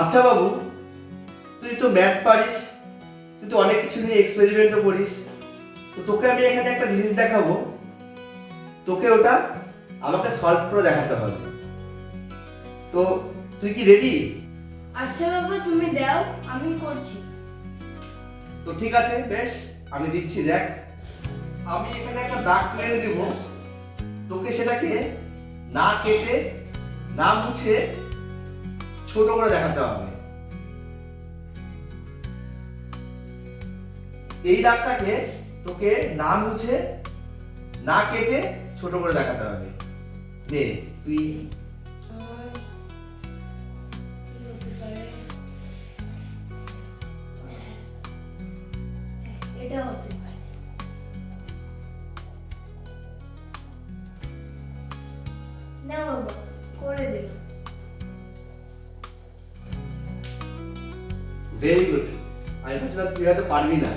আচ্ছা বাবু তুই তো ম্যাথ পারিস তুই তো অনেক কিছু নিয়ে এক্সপেরিমেন্টও করিস। তো তোকে আমি এখানে একটা জিনিস দেখাবো। তোকে ওটা আমাকে সলভ করে দেখাতে হবে। তো তুই কি রেডি আচ্ছা বাবা তুমি দাও আমি করছি। তো ঠিক আছে বেশ আমি দিচ্ছি দেখ। আমি এখানে একটা দাগ টেনে দেব। তোকে সেটাকে না কেটে না মুছে ছোট করে দেখাতে হবে। এই দাগটাকে তোকে না মুছে, না কেটে ছোট করে দেখাতে হবে। নে তুই এটা হতে পারে। না বাবা। ভেরি গুড আমি ভাবছিলাম তুই হয়তো পারবি না।